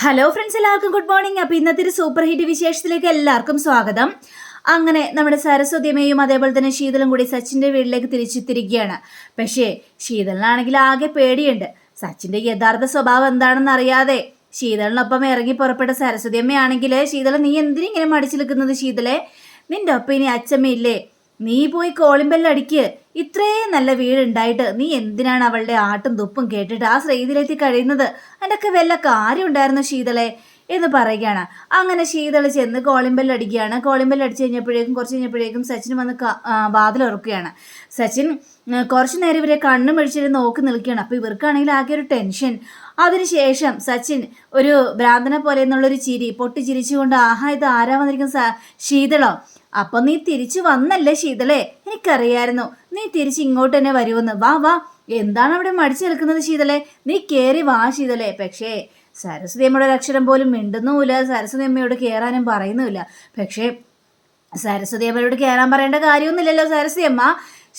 Hello friends എല്ലാവർക്കും good morning അപ്പോൾ ഇന്നത്തെ ഒരു സൂപ്പർ ഹിറ്റ് വിശേഷത്തിലേക്ക് എല്ലാവർക്കും സ്വാഗതം. അങ്ങനെ നമ്മുടെ സരസ്വതിയമ്മയും അതേപോലെ തന്നെ ശീതളും കൂടി സച്ചിന്റെ വീട്ടിലേക്ക് തിരിച്ചെത്തിരിക്കുകയാണ് പക്ഷേ ശീതളിനാണെങ്കിൽ ആകെ പേടിയുണ്ട്. സച്ചിന്റെ യഥാർത്ഥ സ്വഭാവം എന്താണെന്ന് അറിയാതെ ശീതളിനൊപ്പം ഇറങ്ങി പുറപ്പെട്ട സരസ്വതിയമ്മയാണെങ്കിൽ ശീതള നീ എന്തിനിങ്ങനെ മടിച്ചു നിൽക്കുന്നത് ശീതളെ? നിന്റെ ഒപ്പം ഇനി അച്ഛമ്മയില്ലേ? നീ പോയി കോളിമ്പെല്ലടിക്ക് ഇത്രയും നല്ല വീടുണ്ടായിട്ട് നീ എന്തിനാണ് അവളുടെ ആട്ടും തുപ്പും കേട്ടിട്ട് ആ ശ്രീതിലെത്തി കഴിയുന്നത്? അതിന്റെയൊക്കെ വല്ല കാര്യം ഉണ്ടായിരുന്നു ശീതളെ? എന്ന് പറയുകയാണ്. അങ്ങനെ ശീതള ചെന്ന് കോളിമ്പെല്ലടിക്കുകയാണ് അടിച്ചു കഴിഞ്ഞപ്പോഴേക്കും കുറച്ച് കഴിഞ്ഞപ്പോഴേക്കും സച്ചിൻ വന്ന് വാതിൽ ഉറക്കുകയാണ്. സച്ചിൻ കുറച്ച് നേരം ഇവരെ കണ്ണും മേടിച്ചിട്ട് നോക്കി നിൽക്കുകയാണ്. അപ്പോൾ ഇവർക്കാണെങ്കിൽ ആകെ ഒരു ടെൻഷൻ അതിനുശേഷം സച്ചിൻ ഒരു ഭ്രാന്തനെ പോലെ എന്നുള്ളൊരു ചിരി പൊട്ടി ചിരിച്ചുകൊണ്ട് ആഹാ ഇത് ആരാ വന്നിരിക്കുന്ന ശീതളോ? അപ്പൊ നീ തിരിച്ചു വന്നല്ലേ ശീതളേ എനിക്കറിയായിരുന്നു. നീ തിരിച്ച് ഇങ്ങോട്ട് തന്നെ വരുമെന്ന് വാ വാ. എന്താണ് അവിടെ മടിച്ചു നിൽക്കുന്നത് ശീതളെ നീ കേറി വാ ശീതളെ പക്ഷേ സരസ്വതി അമ്മയുടെ ഒരക്ഷരം പോലും മിണ്ടുന്നുമില്ല. സരസ്വതി അമ്മയോട് കയറാനും പറയുന്നുമില്ല. പക്ഷേ സരസ്വതി അമ്മയോട് കയറാൻ പറയേണ്ട കാര്യമൊന്നുമില്ലല്ലോ സരസ്വതി അമ്മ.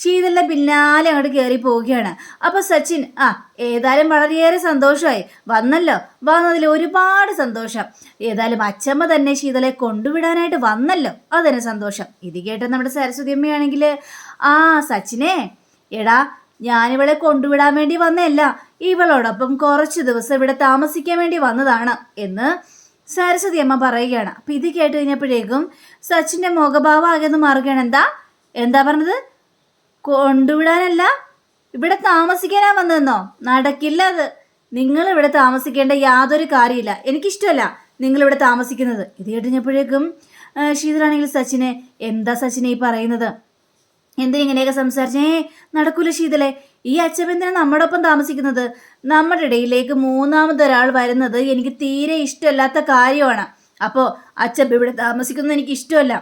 ശീതളിന്റെ പിന്നാലെ അങ്ങോട്ട് കയറി പോവുകയാണ്. അപ്പൊ സച്ചിൻ ആ ഏതായാലും വളരെയേറെ സന്തോഷമായി വന്നല്ലോ. വന്നതിൽ ഒരുപാട് സന്തോഷം. ഏതായാലും അച്ചമ്മ തന്നെ ശീതളെ കൊണ്ടുവിടാനായിട്ട് വന്നല്ലോ. അതിന് സന്തോഷം. ഇത് കേട്ട നമ്മുടെ സരസ്വതി അമ്മയാണെങ്കിൽ ആ സച്ചിനെ എടാ ഞാനിവളെ കൊണ്ടുവിടാൻ വേണ്ടി വന്നതല്ല. ഇവളോടൊപ്പം കുറച്ച് ദിവസം ഇവിടെ താമസിക്കാൻ വേണ്ടി വന്നതാണ് എന്ന് സരസ്വതി അമ്മ പറയുകയാണ്. അപ്പൊ ഇത് കേട്ട് കഴിഞ്ഞപ്പോഴേക്കും സച്ചിന്റെ മുഖഭാവം ആകെ ഒന്ന് മാറുകയാണ്. എന്താ? എന്താ പറഞ്ഞത്? കൊണ്ടുവിടാനല്ല. ഇവിടെ താമസിക്കാനാ വന്നതെന്നോ? നടക്കില്ല അത്. നിങ്ങൾ ഇവിടെ താമസിക്കേണ്ട യാതൊരു കാര്യമില്ല. എനിക്കിഷ്ടമല്ല നിങ്ങൾ ഇവിടെ താമസിക്കുന്നത്. ഇത് കേട്ടുകഴിഞ്ഞപ്പോഴേക്കും ശീതളാണെങ്കിൽ സച്ചിനെ എന്താ സച്ചിനെ ഈ പറയുന്നത്? എന്തിനും ഇങ്ങനെയൊക്കെ സംസാരിച്ചേ? നടക്കൂല ശീതലെ. ഈ അച്ഛബന്ധന നമ്മുടെ ഒപ്പം താമസിക്കുന്നത്? നമ്മുടെ ഇടയിലേക്ക് മൂന്നാമതൊരാൾ വരുന്നത് എനിക്ക് തീരെ ഇഷ്ടമല്ലാത്ത കാര്യമാണ്. അപ്പോൾ അച്ഛൻ ഇവിടെ താമസിക്കുന്നത് എനിക്ക് ഇഷ്ടമല്ല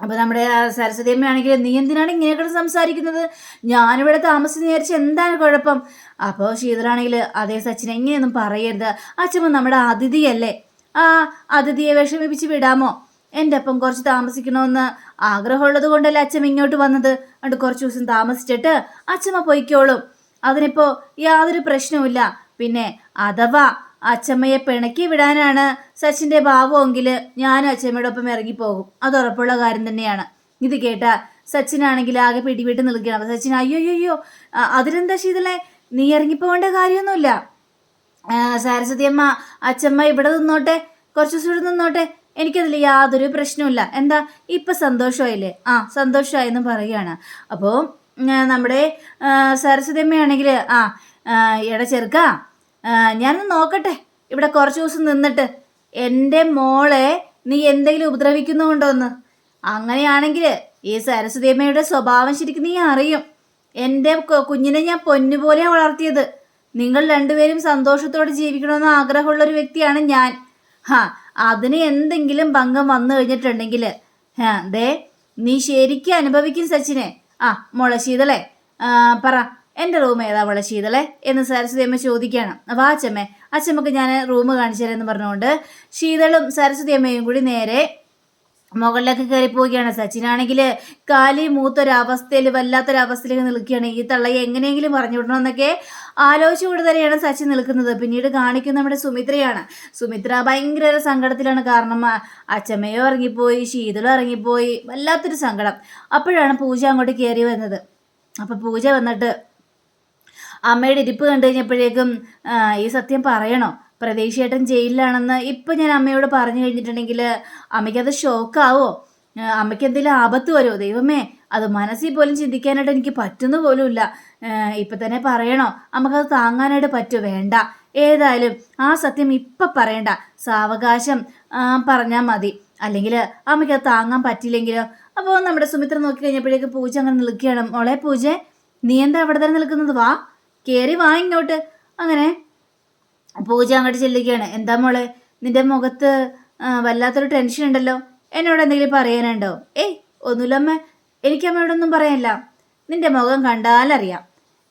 അപ്പോൾ നമ്മുടെ സരസ്വതി അമ്മയാണെങ്കിൽ നീ എന്തിനാണ് ഇങ്ങനെയൊക്കെ സംസാരിക്കുന്നത്? ഞാനിവിടെ താമസിച്ച് വിചാരിച്ച് എന്താണ് കുഴപ്പം? അപ്പോൾ ശീതളാണെങ്കിൽ അതേ സച്ചിൻ എങ്ങനെയൊന്നും പറയരുത്. അച്ഛമ്മ നമ്മുടെ അതിഥിയല്ലേ? ആ അതിഥിയെ വിഷമിപ്പിച്ച് വിടാമോ? എന്റെ ഒപ്പം കുറച്ച് താമസിക്കണമെന്ന് ആഗ്രഹമുള്ളത് കൊണ്ടല്ലേ അച്ഛമ്മ ഇങ്ങോട്ട് വന്നത്? അതുകൊണ്ട് കുറച്ച് ദിവസം താമസിച്ചിട്ട് അച്ഛമ്മ പൊയ്ക്കോളും. അതിനിപ്പോൾ യാതൊരു പ്രശ്നവുമില്ല. പിന്നെ അഥവാ അച്ചമ്മയെ പിണക്കി വിടാനാണ് സച്ചിന്റെ ഭാവമെങ്കിൽ ഞാനും അച്ചമ്മയോടൊപ്പം ഇറങ്ങിപ്പോകും. അത് ഉറപ്പുള്ള കാര്യം തന്നെയാണ്. ഇത് കേട്ട സച്ചിനാണെങ്കിൽ ആകെ പിടിവിട്ട് നിൽക്കുകയാണ്. അപ്പൊ സച്ചിൻ അയ്യോ അയ്യോ അതിലെന്താ ശീതളെ? നീ ഇറങ്ങിപ്പോകേണ്ട കാര്യമൊന്നുമില്ല. സരസ്വതി അമ്മ അച്ചമ്മ ഇവിടെ നിന്നോട്ടെ കുറച്ച് ദിവസം ഇവിടെ നിന്നോട്ടെ. എനിക്കതിൽ യാതൊരു പ്രശ്നവുമില്ല. എന്താ? ഇപ്പൊ സന്തോഷമായില്ലേ? ആ സന്തോഷമായെന്ന് പറയുകയാണ്. അപ്പോൾ നമ്മുടെ സരസ്വതി അമ്മയാണെങ്കിൽ ആ എടാ ചെറുക്ക ഞാനൊന്ന് നോക്കട്ടെ. ഇവിടെ കുറച്ച് ദിവസം നിന്നിട്ട് എന്റെ മോളെ നീ എന്തെങ്കിലും ഉപദ്രവിക്കുന്നുണ്ടോന്ന് അങ്ങനെയാണെങ്കിൽ ഈ സരസ്വതിയമ്മയുടെ സ്വഭാവം ശരിക്കും നീ അറിയും. എന്റെ കുഞ്ഞിനെ ഞാൻ പൊന്നുപോലെ വളർത്തിയത്. നിങ്ങൾ രണ്ടുപേരും സന്തോഷത്തോടെ ജീവിക്കണമെന്ന് ആഗ്രഹമുള്ള ഒരു വ്യക്തിയാണ് ഞാൻ. ഹാ അതിന് എന്തെങ്കിലും ഭംഗം വന്നു കഴിഞ്ഞിട്ടുണ്ടെങ്കിൽ. ഹാ ദേ നീ ശരിക്കും അനുഭവിക്കും സച്ചിനെ. ആ മുളശീതളെ. പറ. എന്റെ റൂം ഏതാ വളരെ ശീതളെ എന്ന് സരസ്വതി അമ്മ ചോദിക്കുകയാണ്. ആ അച്ഛമ്മേ അച്ഛമ്മക്ക് ഞാൻ റൂം കാണിച്ചു തരാമെന്ന് പറഞ്ഞുകൊണ്ട് ശീതളും സരസ്വതി അമ്മയും കൂടി നേരെ മുകളിലേക്ക് കയറി പോവുകയാണ്. സച്ചിനാണെങ്കിൽ കാലി മൂത്തൊരവസ്ഥയിൽ വല്ലാത്തൊരവസ്ഥയിലേക്ക് നിൽക്കുകയാണ്. ഈ തള്ളയെ എങ്ങനെയെങ്കിലും പറഞ്ഞു വിടണമെന്നൊക്കെ ആലോചിച്ചുകൊണ്ട് തന്നെയാണ് സച്ചിൻ നിൽക്കുന്നത്. പിന്നീട് കാണിക്കുന്ന നമ്മുടെ സുമിത്രയാണ്. സുമിത്ര ഭയങ്കര ഒരു സങ്കടത്തിലാണ്. കാരണം അച്ഛമ്മയോ ഇറങ്ങിപ്പോയി ശീതളും ഇറങ്ങിപ്പോയി. വല്ലാത്തൊരു സങ്കടം. അപ്പോഴാണ് പൂജ അങ്ങോട്ട് കയറി വന്നത്. അപ്പം പൂജ വന്നിട്ട് അമ്മയുടെ ഇരിപ്പ് കണ്ടു കഴിഞ്ഞപ്പോഴേക്കും ഈ സത്യം പറയണോ? പ്രതീക്ഷയേട്ടൻ ജയിലിലാണെന്ന് ഇപ്പം ഞാൻ അമ്മയോട് പറഞ്ഞു കഴിഞ്ഞിട്ടുണ്ടെങ്കിൽ അമ്മയ്ക്കത് ഷോക്കാവോ? അമ്മയ്ക്ക് എന്തെങ്കിലും ആപത്ത് വരുമോ? ദൈവമേ അത് മനസ്സിൽ പോലും ചിന്തിക്കാനായിട്ട് എനിക്ക് പറ്റുന്ന പോലുമില്ല. ഇപ്പം തന്നെ പറയണോ? നമുക്കത് താങ്ങാനായിട്ട് പറ്റുമോ? വേണ്ട. ഏതായാലും ആ സത്യം ഇപ്പം പറയണ്ട. സാവകാശം പറഞ്ഞാൽ മതി. അല്ലെങ്കിൽ അമ്മയ്ക്ക് അത് താങ്ങാൻ പറ്റില്ലെങ്കിലോ? അപ്പോൾ നമ്മുടെ സുമിത്ര നോക്കി കഴിഞ്ഞപ്പോഴേക്ക് പൂജ അങ്ങനെ നിൽക്കുകയാണ്. മോളെ പൂജ നീ എന്താ അവിടെ തന്നെ നിൽക്കുന്നത്? വാ. കയറി വാ ഇങ്ങോട്ട്. അങ്ങനെ പൂജ അങ്ങോട്ട് ചെല്ലുകയാണ്. എന്താ മോളെ നിന്റെ മുഖത്ത് വല്ലാത്തൊരു ടെൻഷൻ ഉണ്ടല്ലോ. എന്നോട് എന്തെങ്കിലും പറയാനുണ്ടോ? ഏയ് ഒന്നുമില്ലമ്മ എനിക്ക് അമ്മയോടൊന്നും പറയാനില്ല. നിന്റെ മുഖം കണ്ടാലറിയാം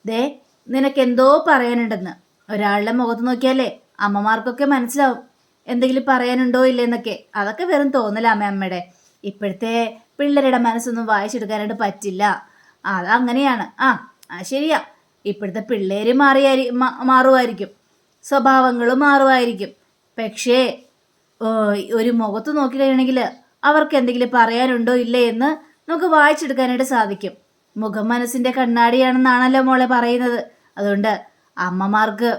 ദേ നിനക്കെന്തോ പറയാനുണ്ടെന്ന്. ഒരാളുടെ മുഖത്ത് നോക്കിയാലേ അമ്മമാർക്കൊക്കെ മനസ്സിലാവും. എന്തെങ്കിലും പറയാനുണ്ടോ ഇല്ലെന്നൊക്കെ. അതൊക്കെ വെറും തോന്നല അമ്മ അമ്മയുടെ. ഇപ്പോഴത്തെ പിള്ളേരുടെ മനസ്സൊന്നും വായിച്ചെടുക്കാനായിട്ട് പറ്റില്ല. അതങ്ങനെയാണ്. ആ ശരിയാ. ഇപ്പോഴത്തെ പിള്ളേര് മാറിയായി മാറുമായിരിക്കും. സ്വഭാവങ്ങൾ മാറുമായിരിക്കും. പക്ഷേ ഒരു മുഖത്ത് നോക്കിക്കഴിഞ്ഞാണെങ്കിൽ അവർക്ക് എന്തെങ്കിലും പറയാനുണ്ടോ ഇല്ലേ എന്ന് നമുക്ക് വായിച്ചെടുക്കാനായിട്ട് സാധിക്കും. മുഖം മനസ്സിന്റെ കണ്ണാടിയാണെന്നാണല്ലോ മോളെ പറയുന്നത്. അതുകൊണ്ട് അമ്മമാർക്ക്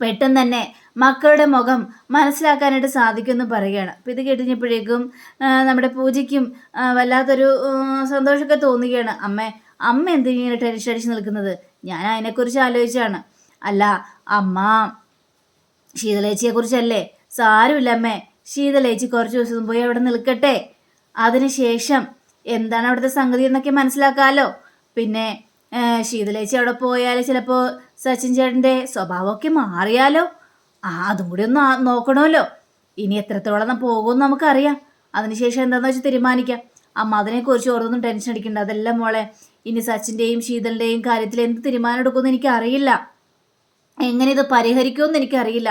പെട്ടെന്ന് തന്നെ മക്കളുടെ മുഖം മനസ്സിലാക്കാനായിട്ട് സാധിക്കുമെന്ന് പറയുകയാണ്. അപ്പം ഇത് കേട്ടുകഴിഞ്ഞപ്പോഴേക്കും നമ്മുടെ പൂജയ്ക്കും വല്ലാത്തൊരു സന്തോഷമൊക്കെ തോന്നുകയാണ്. അമ്മ അമ്മ എന്തിനാണ് ടെൻഷൻ അടിച്ച് നിൽക്കുന്നത്? ഞാൻ അതിനെക്കുറിച്ച് ആലോചിച്ചാണ്. അല്ല അമ്മ ശീതലേച്ചിയെക്കുറിച്ചല്ലേ? സാരമില്ല അമ്മേ ശീതലേച്ചി കുറച്ച് ദിവസം പോയി അവിടെ നിൽക്കട്ടെ. അതിനുശേഷം എന്താണ് അവിടുത്തെ സംഗതി എന്നൊക്കെ മനസ്സിലാക്കാമല്ലോ പിന്നെ ശീതലേച്ചി അവിടെ പോയാൽ ചിലപ്പോൾ സച്ചിൻ ചേട്ടന്റെ സ്വഭാവമൊക്കെ മാറിയാലോ. ആ അതും കൂടി ഒന്ന് നോക്കണമല്ലോ. ഇനി എത്രത്തോളം പോകുമെന്ന് നമുക്കറിയാം. അതിനുശേഷം എന്താണെന്ന് വെച്ചാൽ തീരുമാനിക്കാം. അമ്മ അതിനെക്കുറിച്ച് ഓർത്തൊന്നും ടെൻഷൻ അടിക്കണ്ട. അതെല്ലാം മോളെ ഇനി സച്ചിന്റെയും ശീതളിന്റെയും കാര്യത്തിൽ എന്ത് തീരുമാനം എടുക്കുമെന്ന് എനിക്കറിയില്ല. എങ്ങനെ ഇത് പരിഹരിക്കുമെന്ന് എനിക്കറിയില്ല.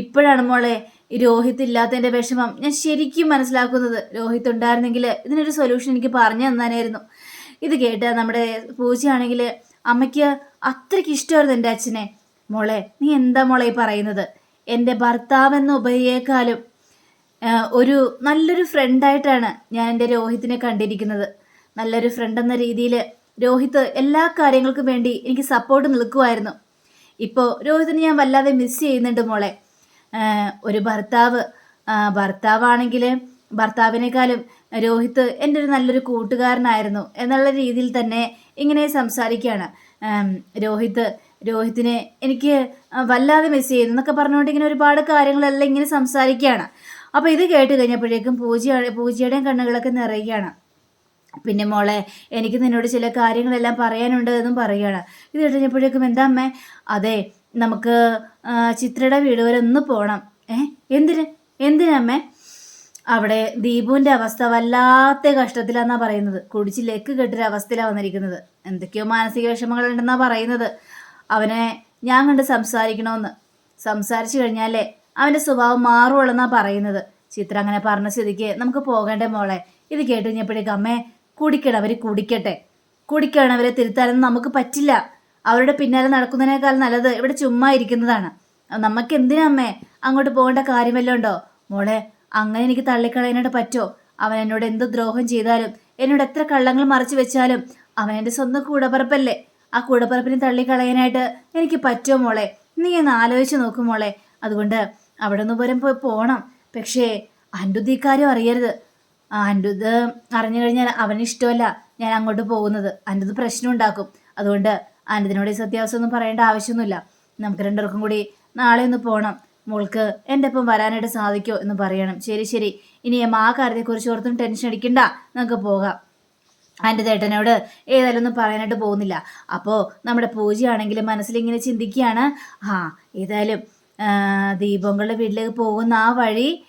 ഇപ്പോഴാണ് മോളെ രോഹിത് ഇല്ലാത്തതിന്റെ വിഷമം ഞാൻ ശരിക്കും മനസ്സിലാക്കുന്നത്. രോഹിത് ഉണ്ടായിരുന്നെങ്കിൽ ഇതിനൊരു സൊല്യൂഷൻ എനിക്ക് പറഞ്ഞു തന്നാനായിരുന്നു. ഇത് കേട്ട് നമ്മുടെ പൂജയാണെങ്കിൽ അമ്മയ്ക്ക് അത്രയ്ക്ക് ഇഷ്ടമായിരുന്നു എന്റെ അച്ഛനെ. മോളെ നീ എന്താ മോളെ പറയുന്നത്? എന്റെ ഭർത്താവെന്ന ഉപരിയേക്കാളും ഒരു നല്ലൊരു ഫ്രണ്ടായിട്ടാണ് ഞാൻ എന്റെ രോഹിത്തിനെ കണ്ടിരിക്കുന്നത്. നല്ലൊരു ഫ്രണ്ട് എന്ന രീതിയിൽ രോഹിത്ത് എല്ലാ കാര്യങ്ങൾക്കും വേണ്ടി എനിക്ക് സപ്പോർട്ട് നിൽക്കുമായിരുന്നു ഇപ്പോൾ രോഹിത്തിനെ ഞാൻ വല്ലാതെ മിസ് ചെയ്യുന്നുണ്ട് മോളെ. ഒരു ഭർത്താവ് ഭർത്താവാണെങ്കിൽ ഭർത്താവിനേക്കാളും രോഹിത് എന്റെ ഒരു നല്ലൊരു കൂട്ടുകാരനായിരുന്നു എന്നുള്ള രീതിയിൽ തന്നെ ഇങ്ങനെ സംസാരിക്കുകയാണ് രോഹിത് രോഹിത്ത് രോഹിത്തിനെ എനിക്ക് വല്ലാതെ മിസ് ചെയ്യുന്നു എന്നൊക്കെ പറഞ്ഞുകൊണ്ട് ഇങ്ങനെ ഒരുപാട് കാര്യങ്ങളെല്ലാം ഇങ്ങനെ സംസാരിക്കുകയാണ് അപ്പോൾ ഇത് കേട്ട് കഴിഞ്ഞപ്പോഴേക്കും പൂജ പൂജയുടെയും കണ്ണുകളൊക്കെ നിറയുകയാണ്. പിന്നെ മോളെ എനിക്ക് നിന്നോട് ചില കാര്യങ്ങളെല്ലാം പറയാനുണ്ട് എന്നും പറയുകയാണ് ഇത് കഴിഞ്ഞപ്പോഴേക്കും എന്താ അമ്മേ? അതെ നമുക്ക് ചിത്രയുടെ വീട് വരെ ഒന്ന് പോകണം ഏ? എന്തിന്? എന്തിനമ്മേ അവിടെ ദീപുവിന്റെ അവസ്ഥ വല്ലാത്ത കഷ്ടത്തിലാന്നാ പറയുന്നത്. കുടിച്ച് ലെക്ക് കെട്ടൊരു അവസ്ഥയിലാണ് വന്നിരിക്കുന്നത്. എന്തൊക്കെയോ മാനസിക വിഷമങ്ങളുണ്ടെന്നാ പറയുന്നത്. അവനെ ഞാൻ കണ്ട് സംസാരിക്കണമെന്ന് സംസാരിച്ചു കഴിഞ്ഞാലേ അവന്റെ സ്വഭാവം മാറുള്ളെന്നാ പറയുന്നത്. ചിത്ര അങ്ങനെ പറഞ്ഞ സ്ഥിതിക്ക് നമുക്ക് പോകണ്ടേ മോളെ? ഇത് കേട്ട് കഴിഞ്ഞപ്പോഴേക്കും അമ്മേ കുടിക്കണം അവർ കുടിക്കട്ടെ. കുടിക്കണം അവരെ തിരുത്താനൊന്നും നമുക്ക് പറ്റില്ല. അവരുടെ പിന്നാലെ നടക്കുന്നതിനേക്കാൾ നല്ലത് ഇവിടെ ചുമ്മാ ഇരിക്കുന്നതാണ്. നമുക്ക് എന്തിനമ്മേ അങ്ങോട്ട് പോകേണ്ട കാര്യമല്ലോ ഉണ്ടോ? മോളെ അങ്ങനെ എനിക്ക് തള്ളിക്കളയാനായിട്ട് പറ്റോ? അവൻ എന്നോട് എന്ത് ദ്രോഹം ചെയ്താലും എന്നോട് എത്ര കള്ളങ്ങൾ മറച്ചു വെച്ചാലും അവൻ എന്റെ സ്വന്തം കൂടപ്പറപ്പല്ലേ? ആ കൂടപ്പറപ്പിനെ തള്ളിക്കളയാനായിട്ട് എനിക്ക് പറ്റുമോ മോളെ? നീ ഒന്ന് ആലോചിച്ച് നോക്കും മോളെ. അതുകൊണ്ട് അവിടെ നിന്ന് പോലും പോയി പോകണം പക്ഷേ അൻഡുദ് ഇക്കാര്യം അറിയരുത്. അൻഡുദ് അറിഞ്ഞു കഴിഞ്ഞാൽ അവന് ഇഷ്ടമല്ല ഞാൻ അങ്ങോട്ട് പോകുന്നത്. അന്റത് പ്രശ്നം ഉണ്ടാക്കും. അതുകൊണ്ട് അന്റതിനോട് സത്യാവസ്ഥ ഒന്നും പറയേണ്ട ആവശ്യമൊന്നുമില്ല. നമുക്ക് രണ്ടുപേർക്കും കൂടി നാളെ ഒന്ന് പോകണം മോൾക്ക് എന്റെ ഒപ്പം വരാനായിട്ട് സാധിക്കുമോ എന്ന് പറയണം. ശരി ശരി. ഇനി ആ കാര്യത്തെക്കുറിച്ച് ഓർത്തും ടെൻഷൻ അടിക്കണ്ട. നമുക്ക് പോകാം. എന്റെ ചേട്ടനോട് ഏതായാലും ഒന്നും പറയാനായിട്ട് പോകുന്നില്ല. അപ്പോൾ നമ്മുടെ പൂജയാണെങ്കിലും മനസ്സിലിങ്ങനെ ചിന്തിക്കുകയാണ്. ആ ഏതായാലും ദീപങ്ങളുടെ വീട്ടിലേക്ക് പോകുന്ന ആ വഴി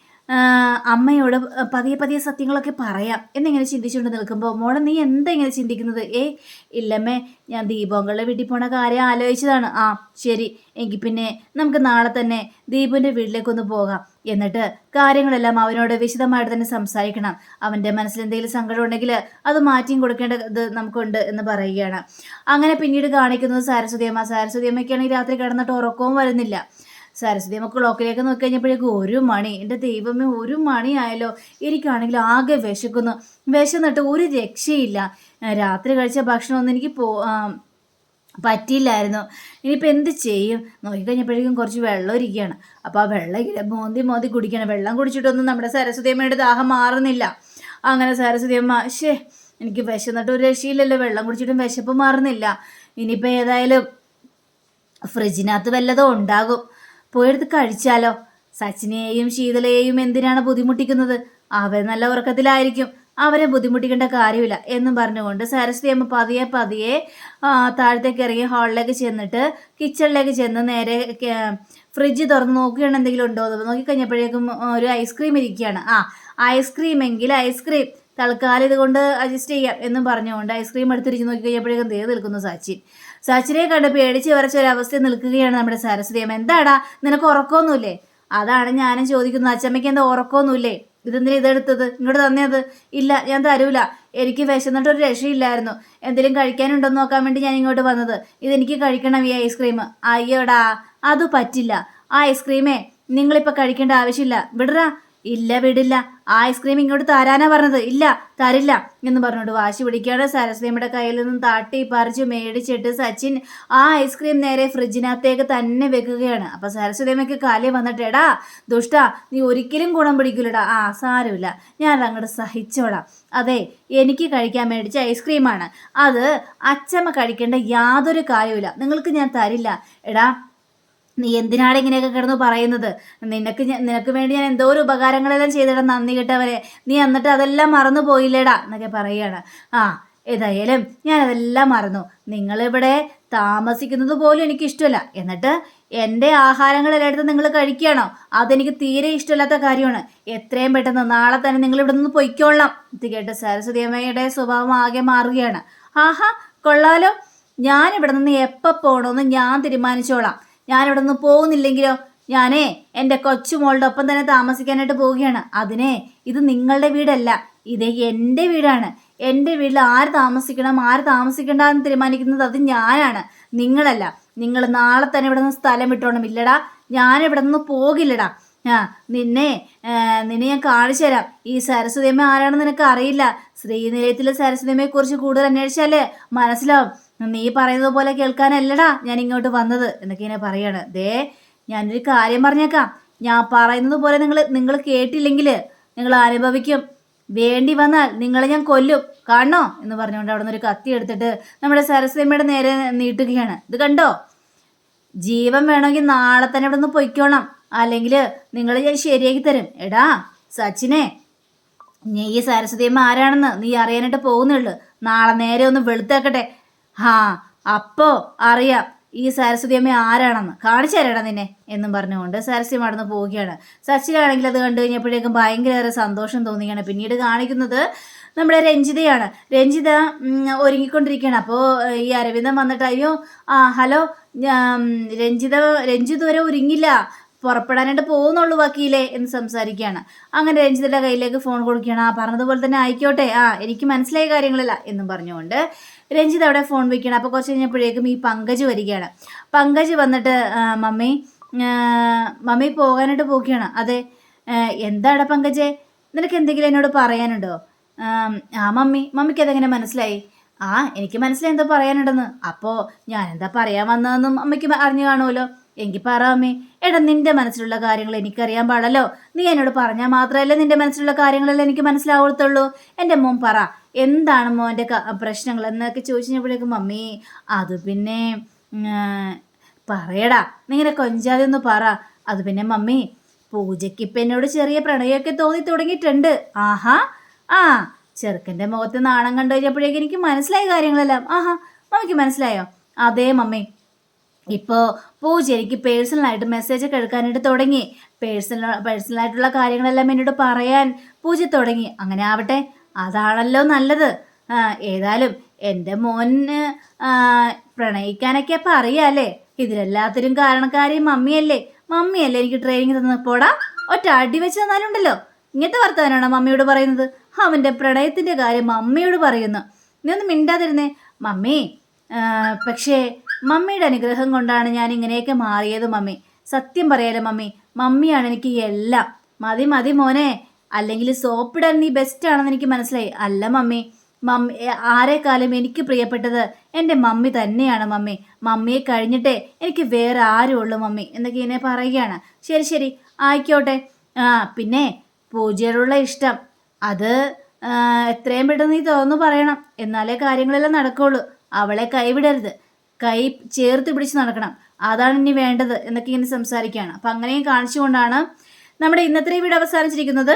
അമ്മയോട് പതിയെ പതിയെ സത്യങ്ങളൊക്കെ പറയാം എന്നിങ്ങനെ ചിന്തിച്ചുകൊണ്ട് നിൽക്കുമ്പോൾ മോളെ നീ എന്താ ഇങ്ങനെ ചിന്തിക്കുന്നത്? ഏ ഇല്ലമ്മേ ഞാൻ ദീപങ്ങളുടെ വീട്ടിൽ പോണ കാര്യം ആലോചിച്ചതാണ്. ആ ശരി എങ്കിൽ പിന്നെ നമുക്ക് നാളെ തന്നെ ദീപുവിന്റെ വീട്ടിലേക്കൊന്ന് പോകാം. എന്നിട്ട് കാര്യങ്ങളെല്ലാം അവനോട് വിശദമായിട്ട് തന്നെ സംസാരിക്കണം. അവന്റെ മനസ്സിൽ എന്തെങ്കിലും സങ്കടം ഉണ്ടെങ്കിൽ അത് മാറ്റിയും കൊടുക്കേണ്ടത് നമുക്കുണ്ട് എന്ന് പറയുകയാണ്. അങ്ങനെ പിന്നീട് കാണിക്കുന്നത് സാരസ്വതിയമ്മ സാരസ്വതിയമ്മയ്ക്കാണെങ്കിൽ സാരസ്വതി രാത്രി കിടന്നിട്ട് ഉറക്കവും വരുന്നില്ല. സരസ്വതി അമ്മ ക്ലോക്കിലേക്ക് നോക്കി കഴിഞ്ഞപ്പോഴേക്കും ഒരു മണി. എന്റെ ദൈവമേ ഒരു മണിയായല്ലോ. എനിക്കാണെങ്കിൽ ആകെ വിശക്കുന്നു. വിശന്നിട്ട് ഒരു രക്ഷയില്ല. രാത്രി കഴിച്ച ഭക്ഷണമൊന്നും എനിക്ക് പോ പറ്റിയില്ലായിരുന്നു. ഇനിയിപ്പോൾ എന്ത് ചെയ്യും? നോക്കിക്കഴിഞ്ഞപ്പോഴേക്കും കുറച്ച് വെള്ളം ഇരിക്കുകയാണ് അപ്പോൾ ആ വെള്ളം ഇങ്ങനെ മോന്തി മോന്തി കുടിക്കണം വെള്ളം കുടിച്ചിട്ടൊന്നും നമ്മുടെ സരസ്വതി അമ്മയുടെ ദാഹം മാറുന്നില്ല. അങ്ങനെ സരസ്വതി അമ്മ ഷേ എനിക്ക് വിശന്നിട്ട് ഒരു രക്ഷയില്ലല്ലോ. വെള്ളം കുടിച്ചിട്ടും വിശപ്പ് മാറുന്നില്ല. ഇനിയിപ്പോൾ ഏതായാലും ഫ്രിഡ്ജിനകത്ത് വല്ലതും ഉണ്ടാകും. പോയെടുത്ത് കഴിച്ചാലോ? സച്ചിനെയും ശീതളയെയും എന്തിനാണ് ബുദ്ധിമുട്ടിക്കുന്നത്? അവർ നല്ല ഉറക്കത്തിലായിരിക്കും. അവരെ ബുദ്ധിമുട്ടിക്കേണ്ട കാര്യമില്ല എന്നും പറഞ്ഞുകൊണ്ട് സരസ്വതി അമ്മ പതിയെ പതിയെ താഴത്തേക്ക് ഇറങ്ങി ഹാളിലേക്ക് ചെന്നിട്ട് കിച്ചണിലേക്ക് ചെന്ന് നേരെ ഫ്രിഡ്ജ് തുറന്ന് നോക്കുകയാണ് എന്തെങ്കിലും ഉണ്ടോ എന്ന് നോക്കിക്കഴിഞ്ഞപ്പോഴേക്കും ഒരു ഐസ്ക്രീം ഇരിക്കുകയാണ്. ആ ഐസ്ക്രീം എങ്കിൽ ഐസ്ക്രീം. തൽക്കാലം ഇതുകൊണ്ട് അഡ്ജസ്റ്റ് ചെയ്യാം എന്നും പറഞ്ഞുകൊണ്ട് ഐസ്ക്രീം എടുത്തിരിച്ച് നോക്കിക്കഴിഞ്ഞപ്പോഴേക്കും ദേ നിൽക്കുന്നു സച്ചിൻ. സച്ചിനെ കണ്ട് പേടിച്ച് വരച്ച അവസ്ഥ നിൽക്കുകയാണ് നമ്മുടെ സരസ്വതി അമ്മ. എന്താടാ? നിനക്ക് ഉറക്കമൊന്നുമില്ലേ അതാണ് ഞാനും ചോദിക്കുന്നത്. അച്ചമ്മയ്ക്ക് എന്താ ഉറക്കമൊന്നുമില്ലേ ഇതെന്തിനാ ഇതെടുത്തത്? ഇങ്ങോട്ട് തന്നെയത് ഇല്ല ഞാൻ തരൂല. എനിക്ക് വിശന്നിട്ട് ഒരു രക്ഷയില്ലായിരുന്നു. എന്തെങ്കിലും കഴിക്കാനുണ്ടോ നോക്കാൻ വേണ്ടി ഞാൻ ഇങ്ങോട്ട് വന്നത്. ഇതെനിക്ക് കഴിക്കണം ഈ ഐസ്ക്രീം അയ്യോടാ അത് പറ്റില്ല. ആ ഐസ്ക്രീമേ നിങ്ങളിപ്പോൾ കഴിക്കേണ്ട ആവശ്യമില്ല. വിടറാ. ഇല്ല വിടില്ല. ഐസ്ക്രീം ഇങ്ങോട്ട് തരാനാ പറഞ്ഞത്. ഇല്ല തരില്ല എന്ന് പറഞ്ഞോണ്ട് വാശി പിടിക്കാതെ സരസ്വതിയുടെ കയ്യിൽ നിന്നും താട്ടി പറിച്ച് മേടിച്ചിട്ട് സച്ചിൻ ആ ഐസ്ക്രീം നേരെ ഫ്രിഡ്ജിനകത്തേക്ക് തന്നെ വെക്കുകയാണ്. അപ്പൊ സരസ്വതിയമ്മയ്ക്ക് കാലി വന്നിട്ട് എടാ ദുഷ്ട നീ ഒരിക്കലും ഗുണം പിടിക്കില്ലടാ ആ സാരമില്ല. ഞാൻ അങ്ങോട്ട് സഹിച്ചോളാം. അതെ എനിക്ക് കഴിക്കാൻ മേടിച്ച ഐസ്ക്രീമാണ്. അത് അച്ചമ്മ കഴിക്കേണ്ട യാതൊരു കാര്യമില്ല നിങ്ങൾക്ക് ഞാൻ തരില്ല. എടാ നീ എന്തിനാണ് ഇങ്ങനെയൊക്കെ കിടന്ന് പറയുന്നത്? നിനക്ക് നിനക്ക് വേണ്ടി ഞാൻ എന്തോ ഒരു ഉപകാരങ്ങളെല്ലാം ചെയ്തിടാം നന്ദി കിട്ടവരെ. നീ എന്നിട്ട് അതെല്ലാം മറന്നു പോയില്ലേടാ എന്നൊക്കെ പറയുകയാണ് ആ ഏതായാലും ഞാൻ അതെല്ലാം മറന്നു. നിങ്ങളിവിടെ താമസിക്കുന്നത് പോലും എനിക്ക് ഇഷ്ടമല്ല എന്നിട്ട് എന്റെ ആഹാരങ്ങളെല്ലാം എടുത്ത് നിങ്ങൾ കഴിക്കുകയാണോ? അതെനിക്ക് തീരെ ഇഷ്ടമില്ലാത്ത കാര്യമാണ്. എത്രയും പെട്ടെന്ന് നാളെ തന്നെ നിങ്ങൾ ഇവിടെ നിന്ന് പൊയ്ക്കോളാം ഇത് കേട്ട് സരസ്വതി അമ്മയുടെ സ്വഭാവം ആകെ മാറുകയാണ്. ആഹാ കൊള്ളാലോ. ഞാൻ ഇവിടെ നിന്ന് എപ്പോൾ പോകണമെന്ന് ഞാൻ തീരുമാനിച്ചോളാം. ഞാനിവിടെ നിന്ന് പോകുന്നില്ലെങ്കിലോ? ഞാനേ എന്റെ കൊച്ചുമോളുടെ ഒപ്പം തന്നെ താമസിക്കാനായിട്ട് പോവുകയാണ്. അതിനെ ഇത് നിങ്ങളുടെ വീടല്ല. ഇത് എന്റെ വീടാണ്. എന്റെ വീട്ടിൽ ആര് താമസിക്കണം ആര് താമസിക്കണ്ട എന്ന് തീരുമാനിക്കുന്നത് അത് ഞാനാണ്. നിങ്ങളല്ല. നിങ്ങൾ നാളെ തന്നെ ഇവിടെ നിന്ന് സ്ഥലം വിട്ടോണം. ഇല്ലടാ ഞാൻ ഇവിടെ നിന്ന് പോകില്ലടാ. ആ നിന്നെ നിന്നെ ഞാൻ കാണിച്ചു തരാം. ഈ സരസ്വതിയമ്മ ആരാണെന്ന് നിനക്ക് അറിയില്ല. ശ്രീനിലയത്തിലെ സരസ്വതിയമ്മയെ കുറിച്ച് കൂടുതൽ അന്വേഷിച്ചാൽ മനസ്സിലാവും. നീ പറയുന്നത് പോലെ കേൾക്കാനല്ലടാ ഞാൻ ഇങ്ങോട്ട് വന്നത് എന്നൊക്കെ ഇങ്ങനെ പറയാണ്. ദേ ഞാനൊരു കാര്യം പറഞ്ഞേക്കാം. ഞാൻ പറയുന്നത് പോലെ നിങ്ങൾ നിങ്ങൾ കേട്ടില്ലെങ്കിൽ നിങ്ങൾ അനുഭവിക്കും. വേണ്ടി വന്നാൽ നിങ്ങളെ ഞാൻ കൊല്ലും. കാണണോ? എന്ന് പറഞ്ഞുകൊണ്ട് അവിടെ നിന്ന് ഒരു കത്തി എടുത്തിട്ട് നമ്മുടെ സരസ്വമ്മയുടെ നേരെ നീട്ടുകയാണ്. ഇത് കണ്ടോ? ജീവൻ വേണമെങ്കിൽ നാളെ തന്നെ ഇവിടെ നിന്ന് പൊയ്ക്കോണം. അല്ലെങ്കിൽ നിങ്ങൾ ഞാൻ ശരിയാക്കി തരും. എടാ സച്ചിനെ നീ ഈ സരസ്വതിയമ്മ ആരാണെന്ന് നീ അറിയാനായിട്ട് പോകുന്നുള്ളു നാളെ നേരെ ഒന്ന് വെളുത്തേക്കട്ടെ. ഹാ അപ്പോ അറിയാം ഈ സരസ്വതി അമ്മ ആരാണെന്ന്. കാണിച്ചു തരണം നിന്നെ എന്നും പറഞ്ഞുകൊണ്ട് സരസ്വതി മടന്ന് പോവുകയാണ്. സച്ചിനാണെങ്കിൽ അത് കണ്ടു കഴിഞ്ഞപ്പോഴേക്കും ഭയങ്കര സന്തോഷം തോന്നിയാണ്. പിന്നീട് കാണിക്കുന്നത് നമ്മുടെ രഞ്ജിതയാണ്. രഞ്ജിത ഒരുങ്ങിക്കൊണ്ടിരിക്കുകയാണ്. അപ്പോൾ ഈ അരവിന്ദൻ വന്നിട്ട് അയ്യോ ആ ഹലോ രഞ്ജിത രഞ്ജിത് വരെ ഒരുങ്ങില്ല പുറപ്പെടാനായിട്ട് പോകുന്നുള്ളൂ വക്കീലെ എന്ന് സംസാരിക്കുകയാണ്. അങ്ങനെ രഞ്ജിതയുടെ കയ്യിലേക്ക് ഫോൺ കൊടുക്കുകയാണ്. ആ പറഞ്ഞതുപോലെ തന്നെ ആയിക്കോട്ടെ. ആ എനിക്ക് മനസ്സിലായ കാര്യങ്ങളല്ല എന്നും പറഞ്ഞുകൊണ്ട് രഞ്ജിത്ത് അവിടെ ഫോൺ വയ്ക്കണം അപ്പോൾ കുറച്ച് കഴിഞ്ഞപ്പോഴേക്കും ഈ പങ്കജ് വരികയാണ്. പങ്കജ് വന്നിട്ട് മമ്മി മമ്മി പോകാനായിട്ട് പോവുകയാണ്. അതെ എന്താണ് പങ്കജെ? നിനക്ക് എന്തെങ്കിലും എന്നോട് പറയാനുണ്ടോ? ആ മമ്മി മമ്മിക്ക് അതെങ്ങനെ മനസ്സിലായി? ആ എനിക്ക് മനസ്സിലായി എന്താ പറയാനുണ്ടെന്ന്. അപ്പോൾ ഞാൻ എന്താ പറയാൻ വന്നതെന്നും അമ്മയ്ക്ക് അറിഞ്ഞു കാണുമല്ലോ. എങ്കിൽ പറ അമ്മേ എടാ നിന്റെ മനസ്സിലുള്ള കാര്യങ്ങൾ എനിക്കറിയാൻ പാടല്ലോ. നീ എന്നോട് പറഞ്ഞാൽ മാത്രമല്ല നിന്റെ മനസ്സിലുള്ള കാര്യങ്ങളെല്ലാം എനിക്ക് മനസ്സിലാവത്തുള്ളൂ എന്റെ മോൻ പറ എന്താണ് മോന്റെ പ്രശ്നങ്ങൾ? എന്നൊക്കെ ചോദിച്ചപ്പോഴേക്കും മമ്മി അത് പിന്നെ പറയടാ നിങ്ങനെ കൊഞ്ചാതെ ഒന്ന് പറ. അത് പിന്നെ മമ്മി പൂജയ്ക്ക് ഇപ്പം എന്നോട് ചെറിയ പ്രണയമൊക്കെ തോന്നി തുടങ്ങിയിട്ടുണ്ട്. ആഹാ ആ ചെറുക്കന്റെ മുഖത്ത് നാണം കണ്ടു കഴിഞ്ഞപ്പോഴേക്കും എനിക്ക് മനസ്സിലായ കാര്യങ്ങളെല്ലാം. ആഹാ മമ്മിക്ക് മനസ്സിലായോ? അതേ മമ്മി ഇപ്പോൾ പൂജ എനിക്ക് പേഴ്സണലായിട്ട് മെസ്സേജ് ഒക്കെ എടുക്കാനായിട്ട് തുടങ്ങി. പേഴ്സണൽ പേഴ്സണലായിട്ടുള്ള കാര്യങ്ങളെല്ലാം എന്നോട് പറയാൻ പൂജ തുടങ്ങി. അങ്ങനെ ആവട്ടെ അതാണല്ലോ നല്ലത്. ഏതായാലും എന്റെ മോന് പ്രണയിക്കാനൊക്കെ അപ്പം അറിയാല്ലേ? ഇതിലെല്ലാത്തിനും കാരണക്കാരി മമ്മിയല്ലേ? മമ്മിയല്ലേ എനിക്ക് ട്രെയിനിങ് തന്നപ്പോടാ ഒറ്റ അടി വെച്ച് തന്നാലുണ്ടല്ലോ. ഇങ്ങനത്തെ വർത്തമാനാണോ മമ്മിയോട് പറയുന്നത്? അവന്റെ പ്രണയത്തിന്റെ കാര്യം മമ്മിയോട് പറയുന്നു. നീ ഒന്ന് മിണ്ടാതിരുന്നേ. മമ്മി പക്ഷേ മമ്മിയുടെ അനുഗ്രഹം കൊണ്ടാണ് ഞാൻ ഇങ്ങനെയൊക്കെ മാറിയത് മമ്മി. സത്യം പറയാലോ മമ്മി മമ്മിയാണ് എനിക്ക് എല്ലാം. മതി മതി മോനെ. അല്ലെങ്കിൽ സോപ്പിടാൻ നീ ബെസ്റ്റ് ആണെന്ന് എനിക്ക് മനസ്സിലായി. അല്ല മമ്മി. മമ്മി ആരെക്കാലം എനിക്ക് പ്രിയപ്പെട്ടത് എന്റെ മമ്മി തന്നെയാണ് മമ്മി. മമ്മിയെ കഴിഞ്ഞിട്ടേ എനിക്ക് വേറെ ആരും ഉള്ളൂ മമ്മി എന്നൊക്കെ ഇങ്ങനെ പറയുകയാണ്. ശരി ശരി. ആയിക്കോട്ടെ. ആ പിന്നെ പൂജയോടുള്ള ഇഷ്ടം. അത് എത്രയും പെട്ടെന്ന് നീ തുറന്നു പറയണം. എന്നാലേ കാര്യങ്ങളെല്ലാം നടക്കുള്ളൂ. അവളെ കൈവിടരുത്. കൈ ചേർത്ത് പിടിച്ച് നടക്കണം. അതാണ് ഇനി വേണ്ടത് എന്നൊക്കെ ഇങ്ങനെ സംസാരിക്കുകയാണ്. അപ്പം അങ്ങനെയും കാണിച്ചുകൊണ്ടാണ് നമ്മുടെ ഇന്നത്തെ വീട് അവസാനിച്ചിരിക്കുന്നത്.